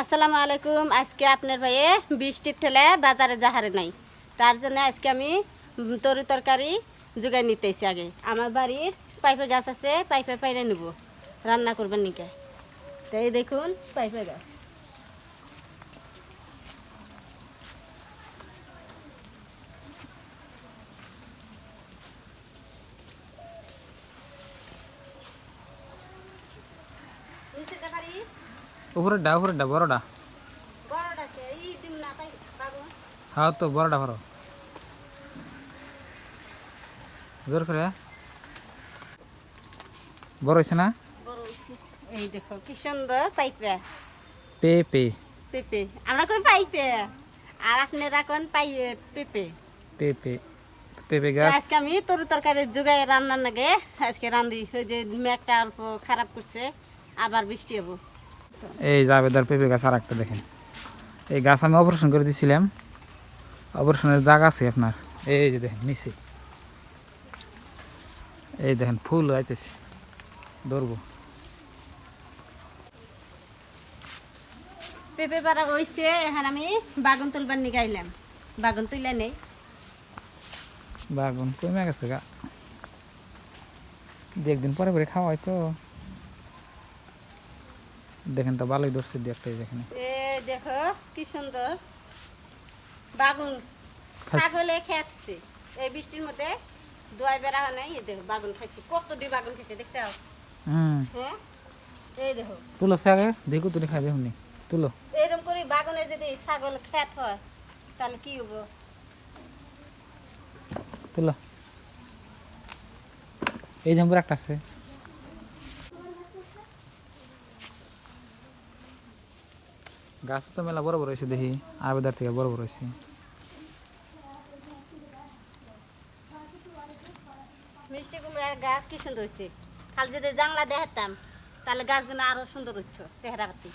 আসসালামু আলাইকুম। আজকে আপনার ভাইয়ে বৃষ্টির ঠেলে বাজারে যাহারে নাই। তার জন্য আজকে আমি তরু তরি তরকারি যোগায় নিতেছি আগে। আমার বাড়ির পাইপে গাছ আছে, পাইপে পাইরে নেব। রান্না করবেন নিকে? তাই দেখুন, পাইপে গাছ। উপরেরটা উপরেরটা বড়টা। হ্যাঁ তো বড়টা ভরো জোর করে। বড় হয়েছে না? এই দেখো কি সুন্দর পাইপে। পে পে পেঁপে। আমরা কই পাইপে? আর আপনারা কোন পাই পেঁপে? পে পে পেঁপে গাছ। আজকে আমি তরু তরকারি জোগাই রান্নার নাগে। আজকে রান্ধি ওই যে মেঘটা অল্প খারাপ করছে আবার বৃষ্টি হব। এই জাবেদার পেঁপে গাছ আর একটা দেখেন। এই গাছ আমি অপারেশন করে দিয়েছিলাম অপারেশনের দাগ আছে আপনার। এই যে দেখেন নিচে। এই দেখেন ফুল আইতেছে। ধরবো। পেঁপে পাড়া হইছে এখন আমি বাগুন তুলবার নিয়ে গাইলাম বাগুন তুলে নেই। বাগুন কমে গেছে গা। দু একদিন পরে পরে খাওয়া হয় তো। দেখেন তো ভালোই ধরছে দু একটা দেখেন। এ দেখো কি সুন্দর। বাগুন ছাগলে খেয়েছে। এই বৃষ্টির মধ্যে দোয়াই বেড়া হয় নাই এই দেখো বাগুন খাইছে। কত ডি বাগুন খাইছে দেখছ? হুম। হ্যাঁ? এই দেখো। তুলো আগে দেখো তুমি খাই দেখুন তুলো। এরকম করে বাগুনে যদি ছাগল খেত হয় তাহলে কি হব? তুলো। এই জম্বুর একটা আছে। গাছ তো মেলা বড় বড় হয়েছে দেখি আবেদার থেকে বড় বড় হয়েছে। মিষ্টি কুমড়ার গাছ কি সুন্দর হয়েছে। খালি যদি জাংলা দেখাতাম তাহলে গাছগুলো আরও সুন্দর হইতো চেহারা পাতি।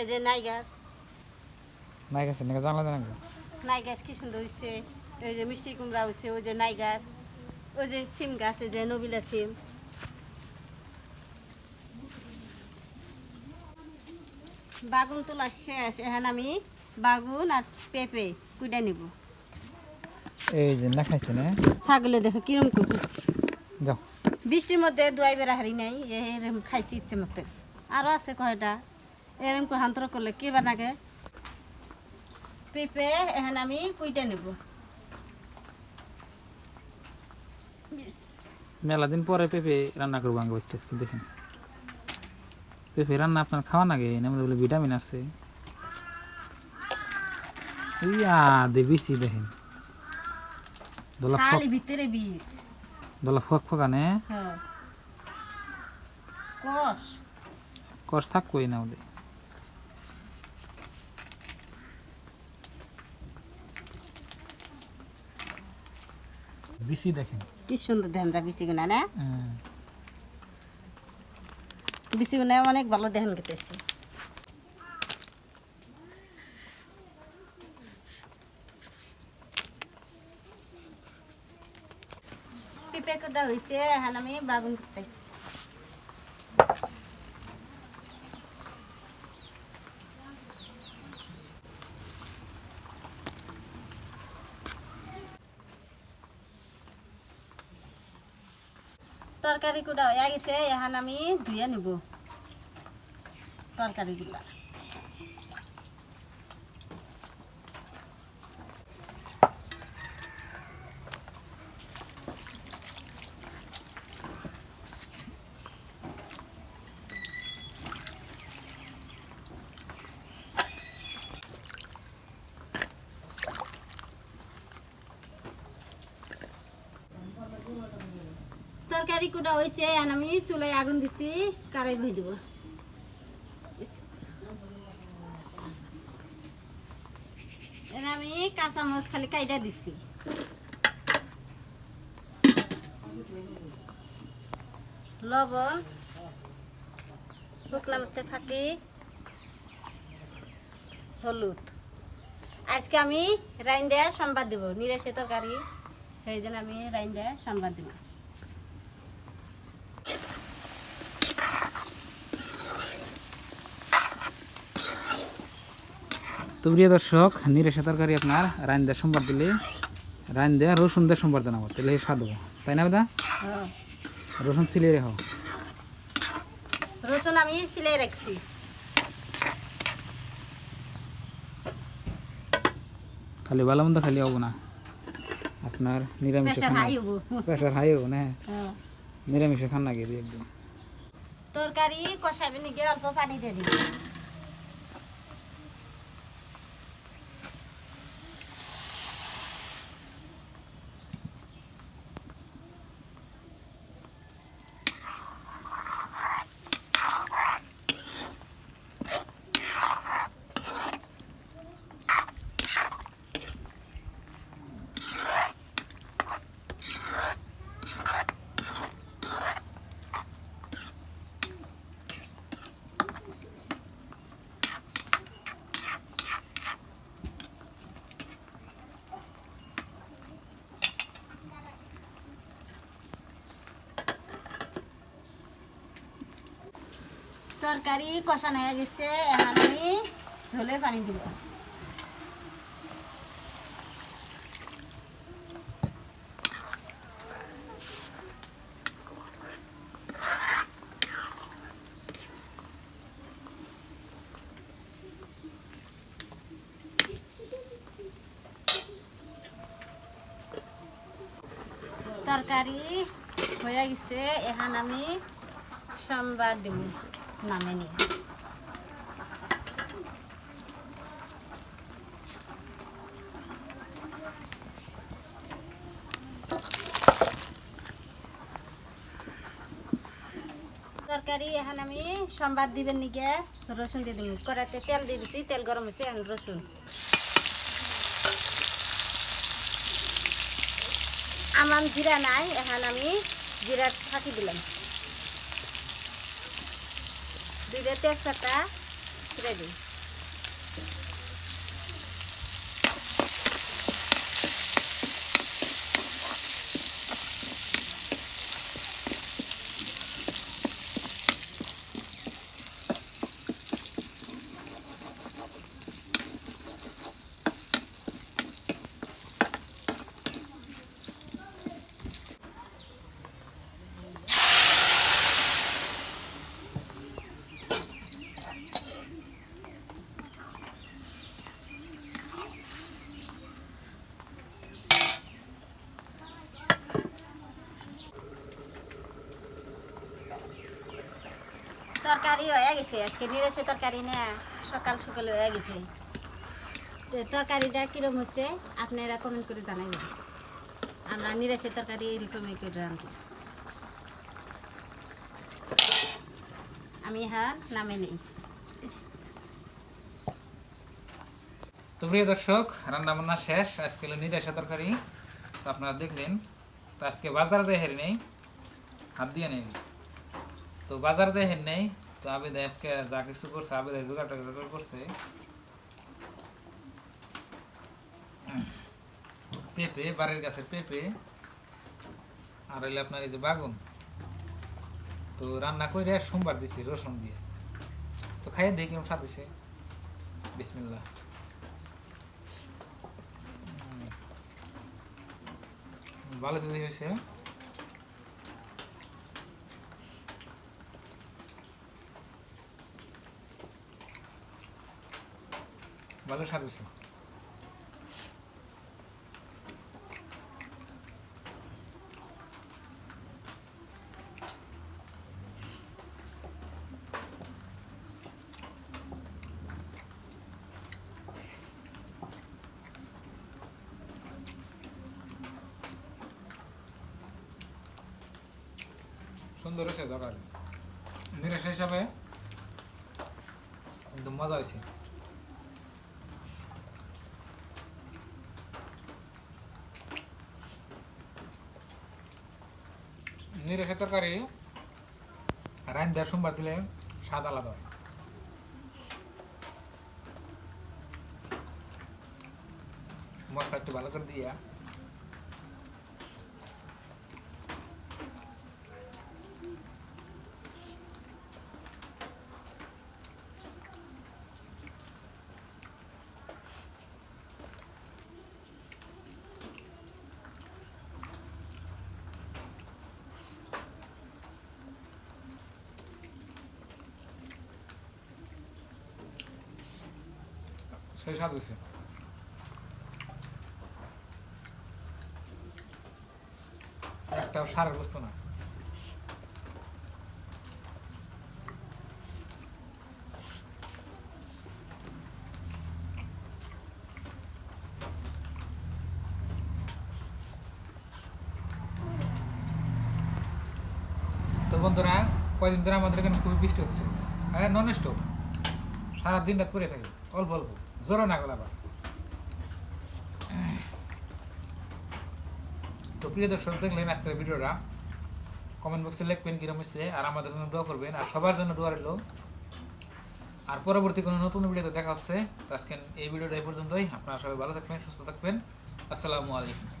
এই যে নাই গাছ। নাই গাছে নাকি জানলা জানা নাই গাছ কি সুন্দর হয়েছে। ওই যে মিষ্টি কুমড়া হয়েছে ওই যে নাই গাছ। ওই যে সিম গাছ এই যে নবিলা সিম। বাগুন তোলা শেষ। এখন আমি বাগুন আর পেঁপে কুইডা নিব। এই যে না খাইছে না ছাগলে দেখো কিরম করতেছে। যাও। বৃষ্টির মধ্যে দুয়াই বেড়া হারি নাই এরম খাইছি ইচ্ছে মতো। আরও আছে কয়টা। এরম হান্তর করলে কি বানাগে পেঁপে এখন আমি কুইটা নেব। মেলা দিন পরে পেঁপে রান্না করব আগে বসতে দেখেন পেঁপে রান্না আপনার খাওয়া এমন বলে ভিটামিন আছে। ইয়া দে বিসি দেখেন। দোলা খালি ভিতরে বিষ। দোলা ফক ফকানে হ্যাঁ। কষ। কষ থাকবোই না ওদের। বিসি দেখেন। কি সুন্দর দেন যা বিচিগুনা না? হ্যাঁ। বিচিগুনা অনেক ভালো দেখেন খেতেছি। পিপে কটা হয়েছে এখন আমি বাগুন করতেছি তরকারি কুটা হয়ে গেছে এখন আমি ধুয়ে নিব। তরকারিগুলা। তরকারি কুটা হয়েছে এখন আমি চুলায় আগুন দিছি, কারাই ভই দিব। আমি কাঁচা মরিচ খালি কাইটা দিছি। লবণ শুকলা মরিচের ফাঁকি, হলুদ। আজকে আমি রাইন দেয়া সম্বাদ দিব, নিরাশে তরকারি। সেই জন্য আমি রাইন দেয়া সম্বাদ দিব। তো প্রিয় দর্শক নিরেশা তরকারি আপনার রান দেওয়ার সোমবার দিলে। রান দেওয়া রসুন দেওয়ার সোমবার দেন আমার তাহলে স্বাদ হব। তাই না বেদা? হ্যাঁ। রসুন ছিলে রেখো। রসুন আমি সিলাই রাখছি। খালি ভালো মন্দ খালি হব না। আপনার নিরামিষ প্রেশার হাই হব। না? হ্যাঁ। নিরামিষে খান না গিয়ে একদম তরকারি কষাবি নিগে অল্প পানি দিয়ে দিবি? তরকারি কষানো হয়ে গেছে, এখন আমি ঝোলের পানি দিব। তরকারি হয়ে গেছে, এখন আমি সোমবার দিব। নামে নিয়ে তরকারি এখন আমি সোমবার দিবেন নিকে রসুন দিয়ে দিব কড়াইতে তেল দিয়ে দিছি, তেল গরম হয়েছে এখন রসুন। আমার জিরা নাই, এখন আমি জিরা ফাঁকি দিলাম। detesta, tá? Tira bem. তরকারি হয়ে গেছে। আজকে নিরাশে তরকারি না, সকাল সকাল হয়ে গেছে। তরকারিটা কিরম হচ্ছে আপনারা কমেন্ট করে জানাবেন আমরা নিরাশে তরকারি এরকমই করে রাঁধি আমি হার নামে নেই। তো প্রিয় দর্শক রান্না বান্না শেষ। আজকে হলো নিরাশা তরকারি। তো আপনারা দেখলেন, তো আজকে বাজার যাই হের নেই, হাত দিয়ে নেই। তো বাজার যাই হের নেই তো আবেদ আজকে যা কিছু করছে আবেদ জোগাড় টোগাড় করছে। পেঁপে, বাড়ির গাছের পেঁপে। আর হইলে আপনার এই যে বাগুন। তো রান্না করে সোমবার দিছি রসুন দিয়ে। তো খাইয়ে দেখি কেমন স্বাদ হয়েছে বিসমিল্লাহ। ভালো তৈরি হয়েছে ভালো স্বাদ হয়েছে। সুন্দর হয়েছে তরকারি নিরাশা হিসাবে একদম মজা হয়েছে। নিরাশা তরকারি রান্ধার সোমবার দিলে স্বাদ আলাদা হয়। মশলা একটু ভালো করে দিয়া সেই স্বাদ হয়েছে। একটাও সারের বস্তু না। বন্ধুরা, কয়দিন ধরে আমাদের এখানে খুবই বৃষ্টি হচ্ছে। হ্যাঁ নন স্টপ সারা দিন রাত পরে থাকে, অল্প অল্প জোরও না গেল তো প্রিয় দর্শক, দেখলেন আজকের ভিডিওটা। কমেন্ট বক্সে লিখবেন কিরম হচ্ছে আর আমাদের জন্য দোয়া করবেন, আর সবার জন্য দোয়া রইল। আর পরবর্তী কোনো নতুন ভিডিওতে দেখা হচ্ছে। তো আজকে এই ভিডিওটা এই পর্যন্তই। আপনারা সবাই ভালো থাকবেন, সুস্থ থাকবেন। আসসালামু আলাইকুম।